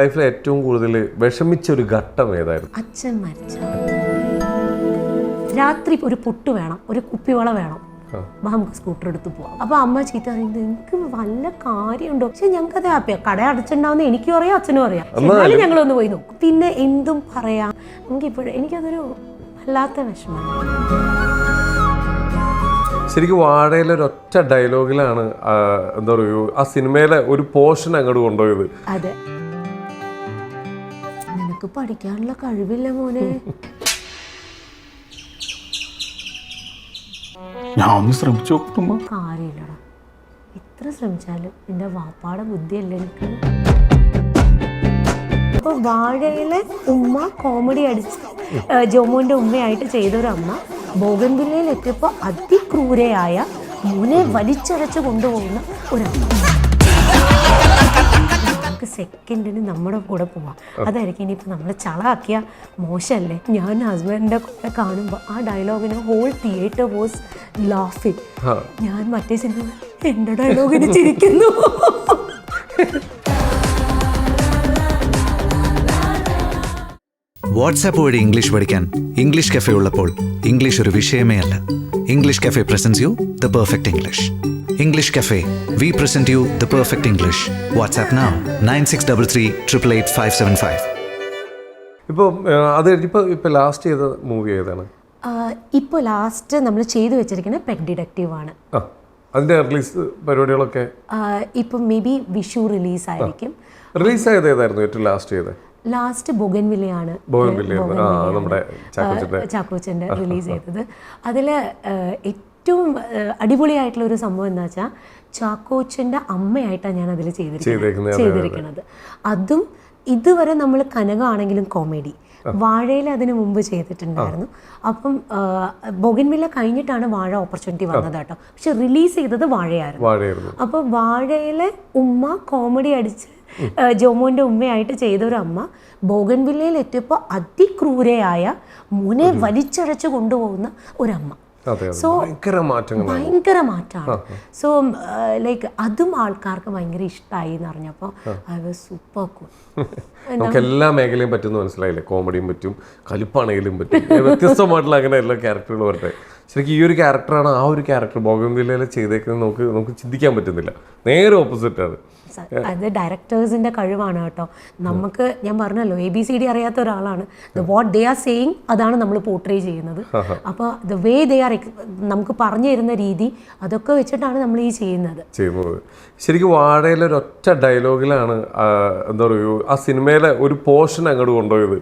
ലൈഫിൽ ഏറ്റവും കൂടുതൽ വിഷമിച്ച ഒരു ഘട്ടം ഏതായിരുന്നു? അച്ഛൻ മരിച്ച രാത്രി ഒരു പുട്ട് വേണം ഒരു കുപ്പിവള വേണം. വാ നമുക്ക് സ്കൂട്ടർ എടുത്ത് പോവാം. അപ്പൊ അമ്മ ചീത്ത പറയുന്നത് എനിക്ക് വല്ല കാര്യമുണ്ടോ? പക്ഷെ ഞങ്ങൾക്ക് അത് ഹാപ്പിയാ. കട അടച്ചിട്ടുണ്ടാവുന്ന എനിക്കും അറിയാം അച്ഛനും അറിയാം. എന്നാലും ഞങ്ങളൊന്ന് പോയി നോക്കും. പിന്നെ എന്തും പറയാം. നമുക്ക് ഇപ്പോഴും എനിക്കതൊരു വല്ലാത്ത വിഷമമാണ് ശരിക്കും വാഴയിലെ ഒരൊറ്റ ഡയലോഗിലാണ് എന്താ പറയുക ആ സിനിമയിലെ ഒരു പോർഷൻ അങ്ങോട്ട് കൊണ്ടുപോയത്. അതെ. നിനക്ക് പഠിക്കാനുള്ള കഴിവില്ല മോനെ. ഞാൻ ഒന്ന് ശ്രമിച്ചു കാര്യമില്ലടാ. എത്ര ശ്രമിച്ചാലും എന്റെ വാപ്പാടെ ബുദ്ധിയല്ല എനിക്ക് വാഴയിലെ ഉമ്മ കോമഡി അടിച്ച് ജോമോന്റെ ഉമ്മയായിട്ട് ചെയ്തൊരമ്മ അമ്മ ബോഗൻവില്ലയിൽ എത്തിയപ്പോൾ അതിക്രൂരയായ മോനെ വലിച്ചരച്ച് കൊണ്ടുപോകുന്ന ഒരമ്മ. സെക്കൻഡിന് നമ്മുടെ കൂടെ പോവാം. അതായിരിക്കും ഇനിയിപ്പോൾ നമ്മൾ ചളാക്കിയ മോശമല്ലേ ഞാൻ ഹസ്ബൻഡിന്റെ കൂടെ കാണുമ്പോൾ ആ ഡയലോഗിന് ഹോൾ തിയേറ്റർ വാസ് ലാഫിങ് ഞാൻ മറ്റേ സിനിമ എന്റെ ഡയലോഗിന് ചിരിക്കുന്നു. വാട്സാപ്പ് വഴി ഇംഗ്ലീഷ് പഠിക്കാൻ ഇംഗ്ലീഷ് കഫേ ഉള്ളപ്പോൾ ഇംഗ്ലീഷ് ഒരു വിഷയമേ അല്ല. English cafe presents you the perfect English English cafe we present you the perfect English WhatsApp now nine six double three triple eight five seven five ഇപ്പോൾ അത് ഇപ്പോൾ ഇപ്പോൾ ലാസ്റ്റ് ചെയ്ത മൂവി ഏതാണ്? ഇപ്പോൾ ലാസ്റ്റ് നമ്മൾ ചെയ്തു വെച്ചിരിക്കുന്നത് പെഗ് ഡിഡക്റ്റീവ് ആണ്. അതിന്റെ റിലീസ് പരിപാടികളൊക്കെ? ഇപ്പം മേ ബി വിഷു റിലീസായിരിക്കും റിലീസ് ആയത് ഏതായിരുന്നു ഏറ്റവും ലാസ്റ്റ് ചെയ്തത്? ലാസ്റ്റ് ബൊഗൻവില്ലയാണ്. ആ, നമ്മുടെ ചാക്കോച്ചന്റെ. ചാക്കോച്ചന്റെ റിലീസ് ചെയ്തത്. അതിൽ ഏറ്റവും അടിപൊളിയായിട്ടുള്ള ഒരു സംഭവം എന്താ വെച്ചാൽ ചാക്കോച്ചന്റെ അമ്മയായിട്ടാണ് ഞാൻ അതിൽ ചെയ്തിരിക്കുന്നത്. ചെയ്തിരിക്കുന്നത്. അതും ഇതുവരെ നമ്മൾ കനകാണെങ്കിലും കോമഡി. വാഴയിൽ അതിനു മുമ്പ് ചെയ്തിട്ടുണ്ടായിരുന്നു. അപ്പം ബൊഗൻവില്ല കഴിഞ്ഞിട്ടാണ് വാഴ ഓപ്പർച്യൂണിറ്റി വന്നത് കേട്ടോ പക്ഷെ റിലീസ് ചെയ്തത് വാഴയായിരുന്നു. അപ്പോൾ വാഴയിലെ ഉമ്മ കോമഡി അടിച്ച് ജോമോന്റെ ഉമ്മയായിട്ട് ചെയ്ത ഒരു അമ്മ ബോഗൻവില്ലയിൽ എത്തിയപ്പോൾ അതിക്രൂരയായ മുനെ വലിച്ചഴച്ചു കൊണ്ടുപോകുന്ന ഒരമ്മ So, ഭയങ്കര മാറ്റമാണ് സോ ലൈക്ക് അതും ആൾക്കാർക്ക് ഭയങ്കര ഇഷ്ടമായി എന്ന് പറഞ്ഞപ്പോൾ ഐ വാസ് സൂപ്പർ കൂൾ നമുക്ക് എല്ലാ മേഖലയും പറ്റുമെന്ന് മനസ്സിലായില്ലേ? കോമഡിയും പറ്റും കലിപ്പാണെങ്കിലും പറ്റും. വ്യത്യസ്തമായിട്ടുള്ള അങ്ങനെ എല്ലാ ക്യാരക്ടറുകളും വരട്ടെ. ശരിക്കും ഈ ഒരു ക്യാരക്ടറാണ് ആ ഒരു ക്യാരക്ടർ ബോഗംവില്ലയിൽ ചെയ്തേക്കുന്നത് നമുക്ക് നമുക്ക് ചിന്തിക്കാൻ പറ്റുന്നില്ല. നേരെ ഓപ്പോസിറ്റ് ആണ്. അത് ഡയറക്ടേഴ്സിന്റെ കഴിവാണ് കേട്ടോ. നമുക്ക് ഞാൻ പറഞ്ഞല്ലോ എ ബി സി ഡി അറിയാത്ത ഒരാളാണ്. വാട്ട് ദേ ആർ സെയിങ് അതാണ് നമ്മൾ പോർട്രേ ചെയ്യുന്നത്. അപ്പോൾ ദ വേ ദേ ആർ നമുക്ക് പറഞ്ഞു തരുന്ന രീതി അതൊക്കെ വെച്ചിട്ടാണ് നമ്മൾ ഈ ചെയ്യുന്നത്. ചെയ്യുന്നത്. ശരിക്കും വാഴയിലെ ഒരൊറ്റ ഡയലോഗിലാണ് എന്താ പറയുക ആ സിനിമയിലെ ഒരു പോർഷൻ അങ്ങോട്ട് കൊണ്ടുപോയത്.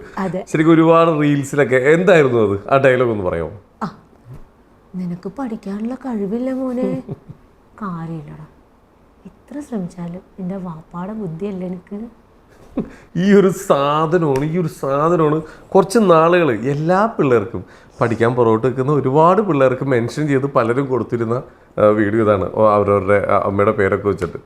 ശരിക്കും ഒരുപാട് റീൽസിലൊക്കെ എന്തായിരുന്നു അത്? ആ ഡയലോഗ് ഒന്ന് പറയാമോ? നിനക്ക് പഠിക്കാനുള്ള കഴിവില്ല മോനെ. കാര്യമില്ലടാ. എത്ര ശ്രമിച്ചാലും എന്റെ വാപ്പാടെ ബുദ്ധിയല്ല എനിക്ക്. ഈ ഒരു സാധനമാണ് ഈ ഒരു സാധനമാണ്. കുറച്ച് നാളുകൾ എല്ലാ പിള്ളേർക്കും പഠിക്കാൻ പുറകോട്ട് നിൽക്കുന്ന ഒരുപാട് പിള്ളേർക്ക് മെൻഷൻ ചെയ്ത് പലരും കൊടുത്തിരുന്ന വീഡിയോ ഇതാണ്. അവരവരുടെ അമ്മയുടെ പേരൊക്കെ വെച്ചിട്ട്.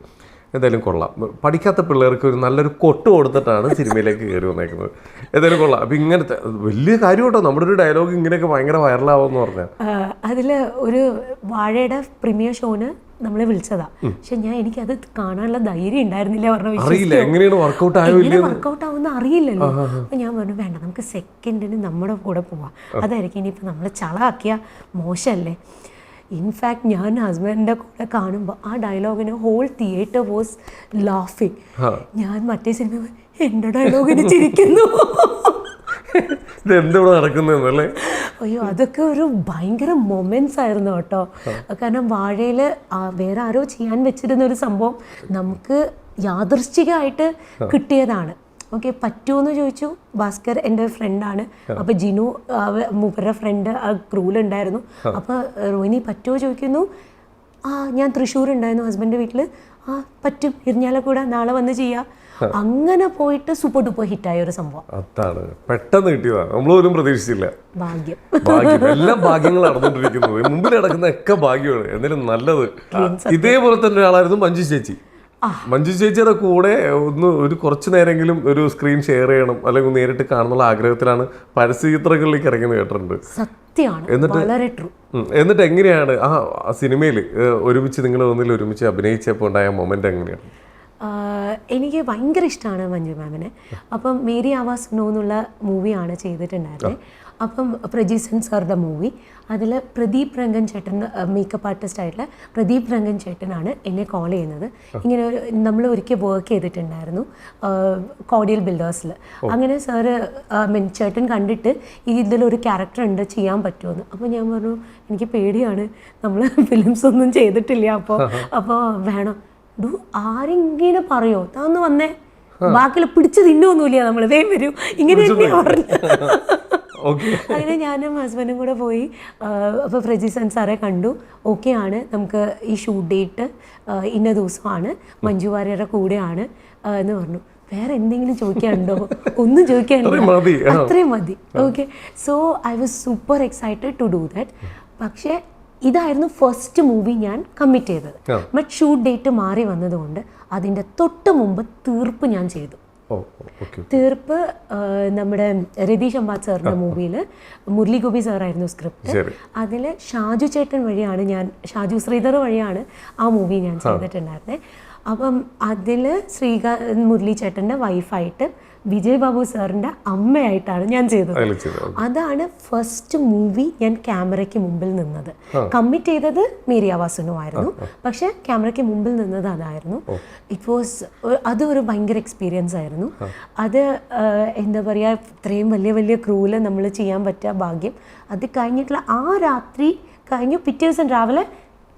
എന്തായാലും കൊള്ളാം. പഠിക്കാത്ത പിള്ളേർക്ക് ഒരു നല്ലൊരു കൊട്ട് കൊടുത്തിട്ടാണ് സിനിമയിലേക്ക് കയറി വന്നേക്കുന്നത്. എന്തായാലും കൊള്ളാം. അപ്പം ഇങ്ങനത്തെ വലിയ കാര്യം കേട്ടോ നമ്മുടെ ഒരു ഡയലോഗ് ഇങ്ങനെയൊക്കെ ഭയങ്കര വൈറലാവുമെന്ന് പറഞ്ഞാൽ അതിൽ ഒരു വാഴയുടെ പ്രീമിയർ ഷോന് നമ്മളെ വിളിച്ചതാ. പക്ഷെ ഞാൻ എനിക്കത് കാണാനുള്ള ധൈര്യം ഉണ്ടായിരുന്നില്ല പറഞ്ഞ അറിയില്ല. എങ്ങനെയാണ് വർക്കൗട്ട് ആയോ എങ്ങനെ വർക്കൗട്ട് ആവുന്ന അറിയില്ലല്ലോ. അപ്പൊ ഞാൻ പറഞ്ഞു വേണ്ട നമുക്ക് സെക്കൻഡിന് നമ്മുടെ കൂടെ പോവാം. അതായിരിക്കും ഇനിയിപ്പോൾ നമ്മളെ ചളാക്കിയ മോശമല്ലേ? ഇൻഫാക്ട് ഞാൻ ഹസ്ബൻഡിന്റെ കൂടെ കാണുമ്പോൾ ആ ഡയലോഗിന് ഹോൾ തിയേറ്റർ വാസ് ലാഫിങ് ഞാൻ മറ്റേ സിനിമ എന്റെ ഡയലോഗിന് ചിരിക്കുന്നു. ഇത് എന്തിവിടെ നടക്കുന്നതെന്നല്ലേ? അയ്യോ അതൊക്കെ ഒരു ഭയങ്കര മൊമെന്റ്സ് ആയിരുന്നു കേട്ടോ. കാരണം വാഴയിൽ വേറെ ആരോ ചെയ്യാൻ വെച്ചിരുന്ന ഒരു സംഭവം നമുക്ക് യാദൃശ്ചികമായിട്ട് കിട്ടിയതാണ്. ഓക്കെ പറ്റുമെന്ന് ചോദിച്ചു. ഭാസ്കർ എന്റെ ഫ്രണ്ടാണ് അപ്പോൾ ജിനു മൂപ്പരുടെ ഫ്രണ്ട് ആ ക്രൂലുണ്ടായിരുന്നു അപ്പോൾ റോഹിനി പറ്റുമോ ചോദിക്കുന്നു. ആ ഞാൻ തൃശ്ശൂർ ഉണ്ടായിരുന്നു ഹസ്ബൻഡ് വീട്ടിൽ ആ പറ്റും. ഇരിഞ്ഞാലക്കൂടെ നാളെ വന്ന് ചെയ്യാം. അങ്ങനെ പോയിട്ട് സൂപ്പർ ഡൂപ്പർ ഹിറ്റായ ഒരു സംഭവം. അതാണ്. പെട്ടെന്ന് കിട്ടിയതാണ് നമ്മളൊന്നും പ്രതീക്ഷിച്ചില്ല. ഭാഗ്യം. ഭാഗ്യം. എല്ലാം ഭാഗ്യങ്ങൾ നടന്നുകൊണ്ടിരിക്കുന്നത് മുമ്പിൽ നടക്കുന്ന ഒക്കെ ഭാഗ്യമാണ്. എന്നാലും നല്ലത്. ഇതേപോലെ തന്നെ ഒരാളായിരുന്നു മഞ്ജു ചേച്ചി. മഞ്ജു ചേച്ചിയുടെ കൂടെ ഒന്ന് ഒരു കുറച്ച് നേരെങ്കിലും ഒരു സ്ക്രീൻ ഷെയർ ചെയ്യണം. അല്ലെങ്കിൽ നേരിട്ട് കാണുന്നുള്ള ആഗ്രഹത്തിലാണ് പരസ്യചിത്രങ്ങളിലേക്ക് ഇറങ്ങുന്നത് കേട്ടിട്ടുണ്ട്. സത്യമാണ്. എന്നിട്ട് എന്നിട്ട് എങ്ങനെയാണ് ആ സിനിമയിൽ ഒരുമിച്ച് നിങ്ങൾ ഒന്നിൽ ഒരുമിച്ച് അഭിനയിച്ചപ്പോൾ ഉണ്ടായ മൊമെന്റ് എങ്ങനെയാണ്? എനിക്ക് ഭയങ്കര ഇഷ്ടമാണ് മഞ്ജു മാമിനെ. അപ്പം മേരി ആവാസ് നോ എന്നുള്ള മൂവിയാണ് ചെയ്തിട്ടുണ്ടായിരുന്നത് അപ്പം പ്രജീസൻ സാറുടെ മൂവി. അതിൽ പ്രദീപ് രംഗൻ ചേട്ടൻ മേക്കപ്പ് ആർട്ടിസ്റ്റ് ആയിട്ടുള്ള പ്രദീപ് രംഗൻ ചേട്ടനാണ് എന്നെ കോൾ ചെയ്യുന്നത്. ഇങ്ങനെ ഒരു നമ്മൾ ഒരിക്കൽ വർക്ക് ചെയ്തിട്ടുണ്ടായിരുന്നു കോഡിയൽ ബിൽഡേഴ്സിൽ അങ്ങനെ സാറ് മീൻ ചേട്ടൻ കണ്ടിട്ട് ഈ ഇതിലൊരു ക്യാരക്ടർ ഉണ്ട് ചെയ്യാൻ പറ്റുമെന്ന് അപ്പോൾ ഞാൻ പറഞ്ഞു എനിക്ക് പേടിയാണ്. നമ്മൾ ഫിലിംസ് ഒന്നും ചെയ്തിട്ടില്ല അപ്പോൾ അപ്പോൾ വേണം. ഡു ആരെങ്കിലും പറയോ? താന്ന് വന്നേ. ബാക്കിൽ പിടിച്ച് തിന്നൊന്നുമില്ല നമ്മൾ വേഗം വരൂ. ഇങ്ങനെ തന്നെയാ പറഞ്ഞു ഓക്കെ. അങ്ങനെ ഞാനും ഹസ്ബൻഡും കൂടെ പോയി. അപ്പോൾ ഫ്രജിസൻ സാറെ കണ്ടു. ഓക്കെ ആണ്. നമുക്ക് ഈ ഷൂട്ട് ഡേറ്റ് ഇന്ന ദിവസമാണ്. മഞ്ജു വാര്യരുടെ കൂടെയാണ് എന്ന് പറഞ്ഞു. വേറെ എന്തെങ്കിലും ചോദിക്കാനുണ്ടോ? ഒന്നും ചോദിക്കാനുണ്ടോ അത്രയും മതി. Okay. So I was super excited to do that. പക്ഷേ ഇതായിരുന്നു ഫസ്റ്റ് മൂവി ഞാൻ കമ്മിറ്റ് ചെയ്തത്. ബട്ട് ഷൂട്ട് ഡേറ്റ് മാറി വന്നതുകൊണ്ട് അതിന്റെ തൊട്ട് മുമ്പ് തീർപ്പ് ഞാൻ ചെയ്തു. തീർപ്പ് നമ്മുടെ രതീഷ് അമ്പാദ് സാറിന്റെ മൂവിയിൽ മുരളി ഗോപി സാറായിരുന്നു സ്ക്രിപ്റ്റ്. അതിൽ ഷാജു ചേട്ടൻ വഴിയാണ് ഞാൻ ഷാജു ശ്രീധർ വഴിയാണ് ആ മൂവി ഞാൻ ചെയ്തിട്ടുണ്ടായിരുന്നത് അപ്പം അതിൽ ശ്രീകാന്ത് മുരളി ചേട്ടന്റെ വൈഫായിട്ട് വിജയ് ബാബു സാറിന്റെ അമ്മയായിട്ടാണ് ഞാൻ ചെയ്തത്. അതാണ് ഫസ്റ്റ് മൂവി ഞാൻ ക്യാമറയ്ക്ക് മുമ്പിൽ നിന്നത്. കമ്മിറ്റ് ചെയ്തത് മേരി ആവാസനുമായിരുന്നു പക്ഷെ ക്യാമറയ്ക്ക് മുമ്പിൽ നിന്നത് അതായിരുന്നു. ഇറ്റ് വാസ് അത് ഒരു ഭയങ്കര എക്സ്പീരിയൻസ് ആയിരുന്നു. അത് എന്താ പറയുക ഇത്രയും വലിയ വലിയ ക്രൂവിൽ നമ്മൾ ചെയ്യാൻ പറ്റിയ ഭാഗ്യം. അത് കഴിഞ്ഞിട്ടുള്ള ആ രാത്രി കഴിഞ്ഞു പിറ്റേ ദിവസം രാവിലെ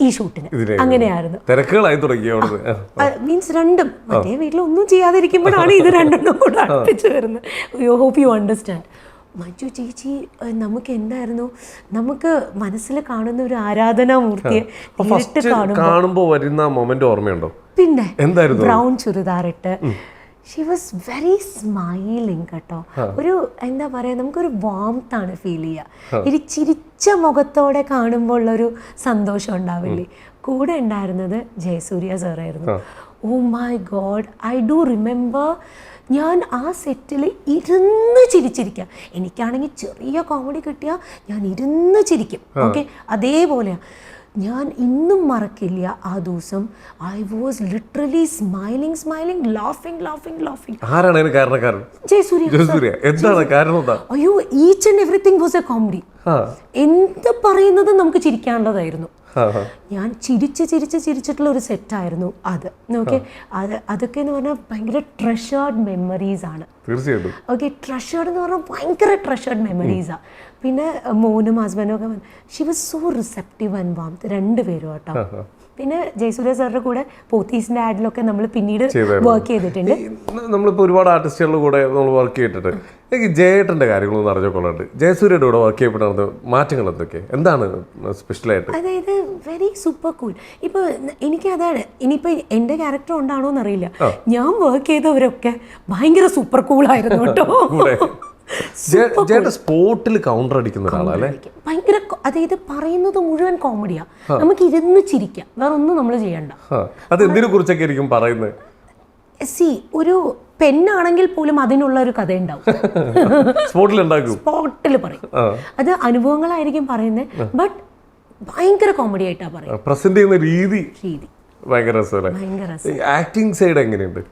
ഈ ഷൂട്ടിന്. അങ്ങനെയായിരുന്നു. തിരക്കുകളായി തുടങ്ങി. മീൻസ് രണ്ടും. മറ്റേ വീട്ടിൽ ഒന്നും ചെയ്യാതിരിക്കുമ്പോഴാണ് ഇത് രണ്ടെണ്ണം കൂടെ അടുപ്പിച്ച് വരുന്നത്. You hope you understand Manju ചേച്ചി നമുക്ക് എന്തായിരുന്നു? നമുക്ക് മനസ്സിൽ കാണുന്ന ഒരു ആരാധനാ മൂർത്തിയെ കാണുമ്പോൾ വരുന്ന മൊമെന്റ് ഓർമ്മയുണ്ടോ? പിന്നെ എന്തായിരുന്നു? ബ്രൗൺ ചുരിദാറിട്ട് ഷി വാസ് വെരി സ്മൈലിങ് കേട്ടോ. ഒരു എന്താ പറയുക നമുക്കൊരു വാമത്താണ് ഫീൽ ചെയ്യുക ഒരു ചിരിച്ച മുഖത്തോടെ കാണുമ്പോൾ ഉള്ളൊരു സന്തോഷം ഉണ്ടാവില്ലേ? കൂടെ ഉണ്ടായിരുന്നത് ജയസൂര്യ സാറായിരുന്നു ഓ my god I do remember ഞാൻ ആ സെറ്റിൽ ഇരുന്ന് ചിരിച്ചിരിക്കുക എനിക്കാണെങ്കിൽ ചെറിയ കോമഡി കിട്ടിയാൽ ഞാൻ ഇരുന്ന് ചിരിക്കും. ഓക്കെ അതേപോലെയാണ് ഞാൻ ഇന്നും മറക്കില്ല ആ ദിവസം. I was literally smiling smiling laughing laughing laughing ആരാണ് കാരണക്കാരൻ? ജയസൂര്യ. എന്താണ് കാരണം എന്താ? അയ്യോ each and everything was a comedy എന്ത് പറയുന്നത് നമുക്ക് ചിരിക്കാനുള്ളതായിരുന്നു. ഞാൻ ചിരിച്ച് ചിരിച്ച് ചിരിച്ചിട്ടുള്ള ഒരു സെറ്റായിരുന്നു അത്. ഓക്കെ അത് അതൊക്കെ എന്ന് പറഞ്ഞാൽ ഭയങ്കര ട്രഷേർഡ് മെമ്മറീസ് ആണ്. തീർച്ചയായിട്ടും. ഓക്കെ ട്രഷേർഡ് എന്ന് പറഞ്ഞാൽ ഭയങ്കര ട്രഷേർഡ് മെമ്മറീസാണ് പിന്നെ മോനും ഹസ്ബൻഡും ഒക്കെ she was so receptive and warm രണ്ടുപേരും കേട്ടോ. പിന്നെ ജയസൂര്യ സാറിന്റെ കൂടെ പോത്തീസിന്റെ ആഡിലൊക്കെ നമ്മൾ പിന്നീട് വർക്ക് ചെയ്തിട്ടുണ്ട്. നമ്മളിപ്പോൾ ഒരുപാട് ആർട്ടിസ്റ്റുകളുടെ കൂടെ നമ്മൾ വർക്ക് ചെയ്തിട്ട് എനിക്ക് ജയേട്ടന്റെ കാര്യങ്ങളൊന്നും അറിഞ്ഞോക്കൊള്ളുണ്ട് ജയസൂര്യയുടെ കൂടെ വർക്ക് ചെയ്യപ്പെട്ടത് മാറ്റങ്ങൾ എന്തൊക്കെ? എന്താണ് സ്പെഷ്യലായിട്ട് അതായത് വെരി സൂപ്പർ കൂൾ ഇപ്പോൾ എനിക്ക് അതാണ് ഇനിയിപ്പോൾ എന്റെ ക്യാരക്ടർ ഉണ്ടാണോ എന്നറിയില്ല ഞാൻ വർക്ക് ചെയ്തവരൊക്കെ ഭയങ്കര സൂപ്പർ കൂൾ ആയിരുന്നു കേട്ടോ. ജയേട്ടൻ സ്പോട്ടിൽ കൗണ്ടർ അടിക്കുന്ന ഒരാളല്ലേ? ഭയങ്കര അതായത് പറയുന്നത് മുഴുവൻ കോമഡിയാ നമുക്ക് ഇരുന്ന് ചിരിക്കാം. വേറെ ഒന്നും നമ്മൾ ചെയ്യണ്ട. അത് എന്തിനെ കുറിച്ചൊക്കെ ആയിരിക്കും പറയുന്നത് സി ഒരു പെണ്ണാണെങ്കിൽ പോലും അതിനുള്ള ഒരു കഥയുണ്ടാവും. സ്പോട്ടിൽ സ്പോട്ടിൽ പറയും. അത് അനുഭവങ്ങളായിരിക്കും പറയുന്നത് ബട്ട് ഭയങ്കര കോമഡി ആയിട്ടാ പറയുന്നത്. പ്രസന്റ് ചെയ്യുന്ന രീതി രീതി. ഭയങ്കര ആക്ടിങ് സൈഡ് എങ്ങനെയുണ്ട്?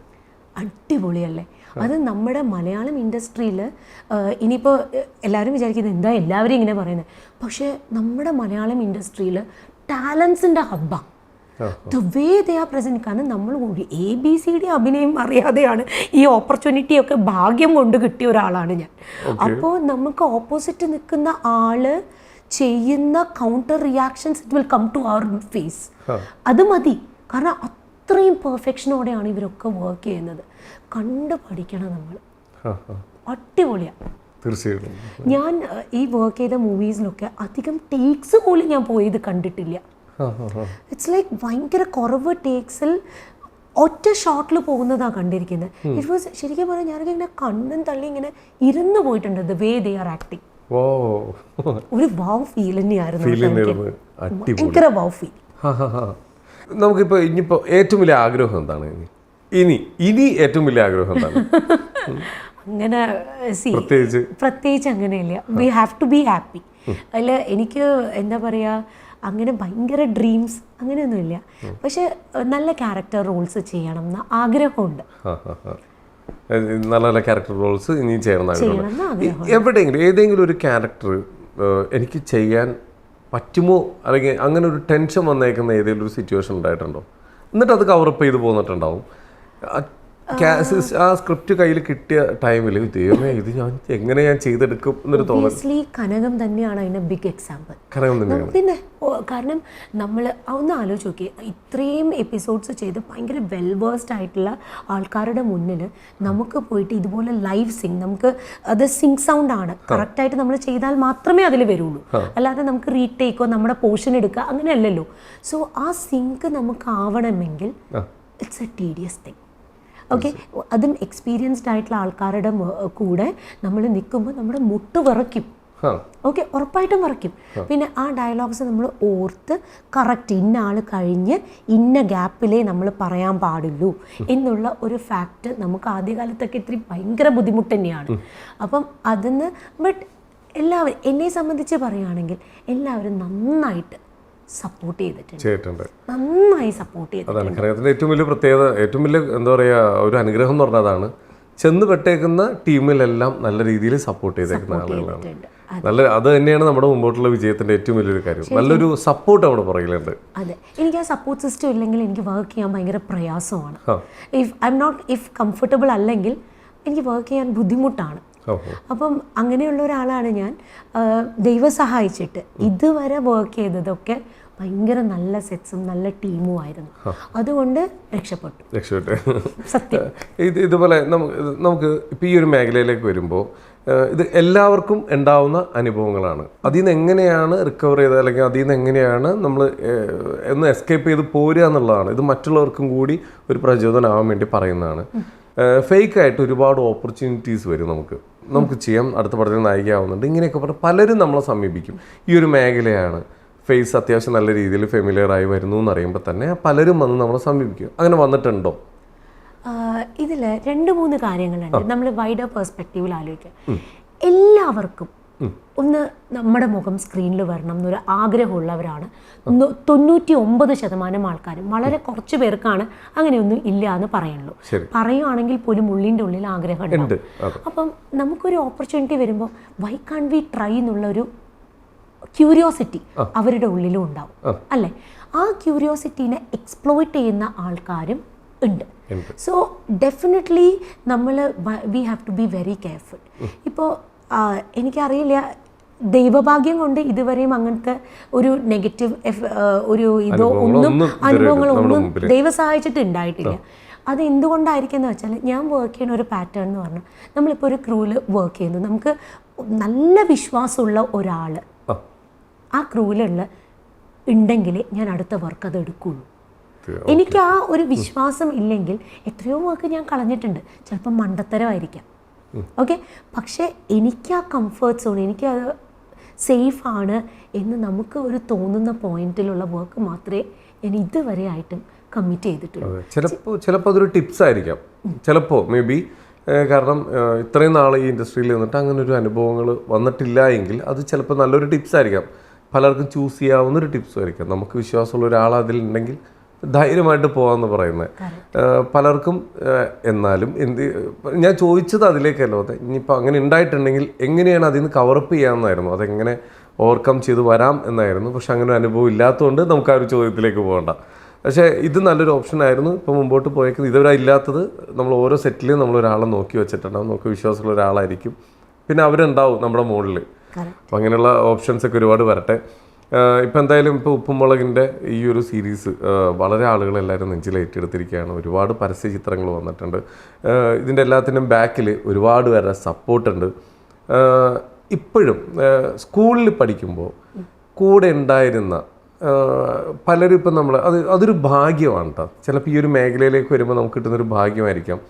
അടിപൊളിയല്ലേ? അത് നമ്മുടെ മലയാളം ഇൻഡസ്ട്രിയിൽ ഇനിയിപ്പോൾ എല്ലാവരും വിചാരിക്കുന്നത് എന്താ എല്ലാവരും ഇങ്ങനെ പറയുന്നത് പക്ഷേ നമ്മുടെ മലയാളം ഇൻഡസ്ട്രിയിൽ ടാലൻസിന്റെ ഹബ്ബാണ് the way they are present കാരണം നമ്മൾ എ ബി സി ഡി അഭിനയം അറിയാതെയാണ് ഈ ഓപ്പർച്യൂണിറ്റി ഒക്കെ ഭാഗ്യം കൊണ്ട് കിട്ടിയ ഒരാളാണ് ഞാൻ. അപ്പോൾ നമുക്ക് ഓപ്പോസിറ്റ് നിൽക്കുന്ന ആൾ ചെയ്യുന്ന counter reactions it will come to our face അത് മതി. കാരണം അത്രയും പെർഫെക്ഷനോടെയാണ് ഇവരൊക്കെ വർക്ക് ചെയ്യുന്നത്. കണ്ടു പഠിക്കണം നമ്മൾ. അടിപൊളിയാണ് തീർച്ചയായിട്ടും. ഞാൻ ഈ വർക്ക് ചെയ്ത മൂവീസിലൊക്കെ അധികം ടേക്സ് പോലും ഞാൻ പോയത് കണ്ടിട്ടില്ല. ഇറ്റ്സ് ലൈക്ക് ഭയങ്കര കുറവ് ടേക്സിൽ ഒറ്റ ഷോട്ടിൽ പോകുന്നതാണ് കണ്ടിരിക്കുന്നത്. ഇറ്റ് വാസ് ശരിക്കും പറഞ്ഞാൽ ഞാനൊക്കെ ഇങ്ങനെ കണ്ണും തള്ളി ഇങ്ങനെ ഇരുന്ന് പോയിട്ടുണ്ട് the way they are acting ഒരു വാവ് ഫീൽ തന്നെയായിരുന്നു ഭയങ്കര വാവ് ഫീൽ ഹാ, ഇനിയിപ്പോൾ. ഏറ്റവും വലിയ ആഗ്രഹം എന്താണ്? ഇനി ഇനി ഏറ്റവും വലിയ ആഗ്രഹം എന്താണ്? അങ്ങനെ പ്രത്യേകിച്ച്? പ്രത്യേകിച്ച് അങ്ങനെയില്ല. We have to be happy അതിൽ എനിക്ക് എന്താ പറയുക അങ്ങനെ ഭയങ്കര ഡ്രീംസ് അങ്ങനെയൊന്നുമില്ല. പക്ഷെ നല്ല ക്യാരക്ടർ റോൾസ് ചെയ്യണം എന്ന ആഗ്രഹമുണ്ട്. നല്ല നല്ല ക്യാരക്ടർ റോൾസ് ഇനി ചെയ്യണം എവിടെയെങ്കിലും ഏതെങ്കിലും ഒരു ക്യാരക്ടർ എനിക്ക് ചെയ്യാൻ പറ്റുമോ? അല്ലെങ്കിൽ അങ്ങനെ ഒരു ടെൻഷൻ വന്നേക്കുന്ന ഏതെങ്കിലും ഒരു സിറ്റുവേഷൻ ഉണ്ടായിട്ടുണ്ടോ? എന്നിട്ട് അത് കവറപ്പ് ചെയ്ത് പോന്നിട്ടുണ്ടാവും. ആ. സ്ക്രിപ്റ്റ് കയ്യിൽ കിട്ടിയ ടൈമിൽ ദൈവമേ ഇത് ഞാൻ എങ്ങനെ ഞാൻ ചെയ്തെടുക്കും എന്നൊരു തോന്നൽ. കനകം തന്നെയാണ് അതിന്റെ ബിഗ് എക്സാമ്പിൾ കനകം തന്നെയാണ്. പിന്നെ കാരണം നമ്മൾ ഒന്ന് ആലോചിച്ച് നോക്കി ഇത്രയും എപ്പിസോഡ്സ് ചെയ്ത് ഭയങ്കര വെൽ വേഴ്സ്ഡ് ആയിട്ടുള്ള ആൾക്കാരുടെ മുന്നിൽ നമുക്ക് പോയിട്ട് ഇതുപോലെ ലൈവ് സിങ് നമുക്ക് അത് സിങ് സൗണ്ട് ആണ്. കറക്റ്റായിട്ട് നമ്മൾ ചെയ്താൽ മാത്രമേ അതിൽ വരുള്ളൂ. അല്ലാതെ നമുക്ക് റീടേക്കോ നമ്മുടെ പോർഷൻ എടുക്കുക അങ്ങനെയല്ലല്ലോ. സോ ആ സിങ്ക് നമുക്ക് ആവണമെങ്കിൽ it's a tedious thing okay അതും എക്സ്പീരിയൻസ്ഡ് ആയിട്ടുള്ള ആൾക്കാരുടെ കൂടെ നമ്മൾ നിൽക്കുമ്പോൾ നമ്മുടെ മുട്ട് വിറയ്ക്കും. ഓക്കെ ഉറപ്പായിട്ടും വിറയ്ക്കും. പിന്നെ ആ ഡയലോഗ്സ് നമ്മൾ ഓർത്ത് കറക്റ്റ് ഇന്ന ആൾ കഴിഞ്ഞ് ഇന്ന ഗ്യാപ്പിലേ നമ്മൾ പറയാൻ പാടുള്ളൂ എന്നുള്ള ഒരു ഫാക്റ്റ് നമുക്ക് ആദ്യകാലത്തൊക്കെ ഇത്തിരി ഭയങ്കര ബുദ്ധിമുട്ട് തന്നെയാണ്. അപ്പം അതിന്ന് ബട്ട് എല്ലാവരും എന്നെ സംബന്ധിച്ച് പറയുകയാണെങ്കിൽ എല്ലാവരും നന്നായിട്ട് സപ്പോർട്ട് ചെയ്തിട്ടുണ്ട്. ചെയ്തിട്ടുണ്ട്. നന്നായി സപ്പോർട്ട് ചെയ്തിട്ടുണ്ട്. അതാണ് ഏറ്റവും വലിയ പ്രത്യേകത ഏറ്റവും വലിയ എന്താ പറയുക ഒരു അനുഗ്രഹം എന്ന് പറഞ്ഞതാണ് ചെന്ന് പെട്ടേക്കുന്ന ടീമിലെല്ലാം നല്ല രീതിയിൽ സപ്പോർട്ട് ചെയ്തേക്കുന്ന ആളുകളാണ്. നല്ല അത് തന്നെയാണ് നമ്മുടെ മുമ്പോട്ടുള്ള വിജയത്തിന്റെ ഏറ്റവും വലിയൊരു കാര്യം. നല്ലൊരു സപ്പോർട്ട് അവിടെ പറയലുണ്ട് അതെ. എനിക്ക് ആ സപ്പോർട്ട് സിസ്റ്റം ഇല്ലെങ്കിൽ എനിക്ക് വർക്ക് ചെയ്യാൻ ഭയങ്കര പ്രയാസമാണ്. If I am not if comfortable അല്ലെങ്കിൽ എനിക്ക് വർക്ക് ചെയ്യാൻ ബുദ്ധിമുട്ടാണ്. അപ്പം അങ്ങനെയുള്ള ഒരാളാണ് ഞാൻ. ദൈവം സഹായിച്ചിട്ട് ഇതുവരെ വർക്ക് ചെയ്തതൊക്കെ ഭയങ്കര നല്ല സെറ്റ്സും നല്ല ടീമും ആയിരുന്നു. അതുകൊണ്ട് രക്ഷപ്പെട്ടു. രക്ഷപ്പെട്ടു. സത്യം. ഇത് ഇതുപോലെ നമുക്ക് ഇപ്പം ഈ ഒരു മേഖലയിലേക്ക് വരുമ്പോൾ ഇത് എല്ലാവർക്കും ഉണ്ടാവുന്ന അനുഭവങ്ങളാണ്. അതിൽ നിന്ന് എങ്ങനെയാണ് റിക്കവർ ചെയ്തത്? അല്ലെങ്കിൽ അതിൽ നിന്ന് എങ്ങനെയാണ് നമ്മൾ എന്ന് എസ്കേപ്പ് ചെയ്ത് പോരുക എന്നുള്ളതാണ്. ഇത് മറ്റുള്ളവർക്കും കൂടി ഒരു പ്രചോദനമാവാൻ വേണ്ടി പറയുന്നതാണ്. ഫേക്ക് ആയിട്ട് ഒരുപാട് ഓപ്പർച്യൂണിറ്റീസ് വരും നമുക്ക്. നമുക്ക് ചെയ്യാം അടുത്ത പഠനം നായികയാവുന്നുണ്ട്. ഇങ്ങനെയൊക്കെ പറഞ്ഞ് പലരും നമ്മളെ സമീപിക്കും. ഈ ഒരു മേഖലയാണ്. ഫേസ് അത്യാവശ്യം നല്ല രീതിയിൽ ഫെമിലിയർ ആയി വരുന്നു എന്ന് അറിയുമ്പോൾ തന്നെ പലരും വന്ന് നമ്മളെ സമീപിക്കും. അങ്ങനെ വന്നിട്ടുണ്ടോ? ഇതിൽ രണ്ട് മൂന്ന് കാര്യങ്ങളുണ്ട്. നമ്മൾ വൈഡർ പെർസ്പെക്റ്റീവിൽ ആലോചിക്കുക. എല്ലാവർക്കും ഒന്ന് നമ്മുടെ മുഖം സ്ക്രീനിൽ വരണം എന്നൊരു ആഗ്രഹമുള്ളവരാണ്. തൊണ്ണൂറ്റി ഒമ്പത് ശതമാനം ആൾക്കാരും വളരെ കുറച്ച് പേർക്കാണ് അങ്ങനെയൊന്നും ഇല്ല എന്ന് പറയുള്ളൂ. പറയുവാണെങ്കിൽ പോലും ഉള്ളിന്റെ ഉള്ളിൽ ആഗ്രഹമുണ്ട് അപ്പം നമുക്കൊരു ഓപ്പർച്യൂണിറ്റി വരുമ്പോൾ വൈ കാൺ വി ട്രൈ എന്നുള്ളൊരു ക്യൂരിയോസിറ്റി അവരുടെ ഉള്ളിലും ഉണ്ടാവും. അല്ലേ? ആ ക്യൂരിയോസിറ്റീനെ എക്സ്പ്ലോയിറ്റ് ചെയ്യുന്ന ആൾക്കാരും ഉണ്ട്. സോ ഡെഫിനറ്റ്ലി നമ്മൾ we have to be very careful ഇപ്പോൾ എനിക്കറിയില്ല ദൈവഭാഗ്യം കൊണ്ട് ഇതുവരെയും അങ്ങനത്തെ ഒരു നെഗറ്റീവ് ഒരു ഇതോ ഒന്നും അനുഭവങ്ങളൊന്നും ദൈവം സഹായിച്ചിട്ട് ഉണ്ടായിട്ടില്ല അത് എന്തുകൊണ്ടായിരിക്കും എന്ന് വെച്ചാൽ ഞാൻ വർക്ക് ചെയ്യുന്ന ഒരു പാറ്റേൺ എന്ന് പറഞ്ഞാൽ നമ്മളിപ്പോൾ ഒരു ക്രൂവിൽ വർക്ക് ചെയ്യുന്നു. നമുക്ക് നല്ല വിശ്വാസമുള്ള ഒരാൾ ആ ക്രൂവിൽ ക്രൂവിലുള്ള ഉണ്ടെങ്കിൽ ഞാൻ അടുത്ത വർക്ക് അത് എടുക്കുള്ളൂ. എനിക്ക് ആ ഒരു വിശ്വാസം ഇല്ലെങ്കിൽ എത്രയോ വർക്ക് ഞാൻ കളഞ്ഞിട്ടുണ്ട്. ചിലപ്പോൾ മണ്ടത്തരമായിരിക്കാം. ഓക്കെ പക്ഷേ എനിക്ക് ആ കംഫേർട്ട് സോൺ എനിക്ക് അത് സേഫ് ആണ് എന്ന് നമുക്ക് ഒരു തോന്നുന്ന പോയിന്റിലുള്ള വർക്ക് മാത്രമേ ഞാൻ ഇതുവരെ ആയിട്ടും കമ്മിറ്റ് ചെയ്തിട്ടുള്ളൂ. ചിലപ്പോൾ ചിലപ്പോൾ അതൊരു ടിപ്സ് ആയിരിക്കാം. ചിലപ്പോൾ മേ ബി കാരണം ഇത്രയും നാൾ ഈ ഇൻഡസ്ട്രിയിൽ നിന്നിട്ട് അങ്ങനെ ഒരു അനുഭവങ്ങൾ വന്നിട്ടില്ല എങ്കിൽ അത് ചിലപ്പോൾ നല്ലൊരു ടിപ്സ് ആയിരിക്കാം. പലർക്കും ചൂസ് ചെയ്യാവുന്ന ഒരു ടിപ്സ് ആയിരിക്കാം. നമുക്ക് വിശ്വാസമുള്ള ഒരാൾ അതിലുണ്ടെങ്കിൽ ധൈര്യമായിട്ട് പോകാമെന്ന് പറയുന്നത്. പലർക്കും എന്നാലും എന്ത് ഞാൻ ചോദിച്ചത് അതിലേക്കല്ലോ. അതെ ഇനിയിപ്പോൾ അങ്ങനെ ഉണ്ടായിട്ടുണ്ടെങ്കിൽ എങ്ങനെയാണ് അതിൽ നിന്ന് കവറപ്പ് ചെയ്യാമെന്നായിരുന്നു അതെങ്ങനെ ഓവർകം ചെയ്ത് വരാം എന്നായിരുന്നു. പക്ഷെ അങ്ങനെ ഒരു അനുഭവം ഇല്ലാത്തതുകൊണ്ട് നമുക്ക് ആ ഒരു ചോദ്യത്തിലേക്ക് പോകണ്ട. പക്ഷേ ഇത് നല്ലൊരു ഓപ്ഷൻ ആയിരുന്നു. ഇപ്പോൾ മുമ്പോട്ട് പോയേക്കുന്നത് ഇതുവരെ ഇല്ലാത്തത് നമ്മൾ ഓരോ സെറ്റിലും നമ്മൾ ഒരാളെ നോക്കി വെച്ചിട്ടുണ്ടാവും. നമുക്ക് വിശ്വാസമുള്ള ഒരാളായിരിക്കും. പിന്നെ അവരുണ്ടാവും നമ്മുടെ മുകളിൽ അപ്പം അങ്ങനെയുള്ള ഓപ്ഷൻസ് ഒക്കെ ഒരുപാട് വരട്ടെ. ഇപ്പം എന്തായാലും ഇപ്പോൾ ഉപ്പുമുളകിന്റെ ഈ ഒരു സീരീസ് വളരെ ആളുകൾ എല്ലാവരും നെഞ്ചിൽ ഏറ്റെടുത്തിരിക്കുകയാണ്. ഒരുപാട് പരസ്യ ചിത്രങ്ങൾ വന്നിട്ടുണ്ട്. ഇതിന്റെ എല്ലാത്തിനും ബാക്കിൽ ഒരുപാട് പേരുടെ സപ്പോർട്ടുണ്ട് ഇപ്പോഴും സ്കൂളിൽ പഠിക്കുമ്പോൾ കൂടെ ഉണ്ടായിരുന്ന പലരും ഇപ്പം നമ്മൾ അത് അതൊരു ഭാഗ്യമാണ് കേട്ടോ ചിലപ്പോൾ ഈ ഒരു മേഖലയിലേക്ക് വരുമ്പോൾ നമുക്ക് കിട്ടുന്നൊരു ഭാഗ്യമായിരിക്കാം.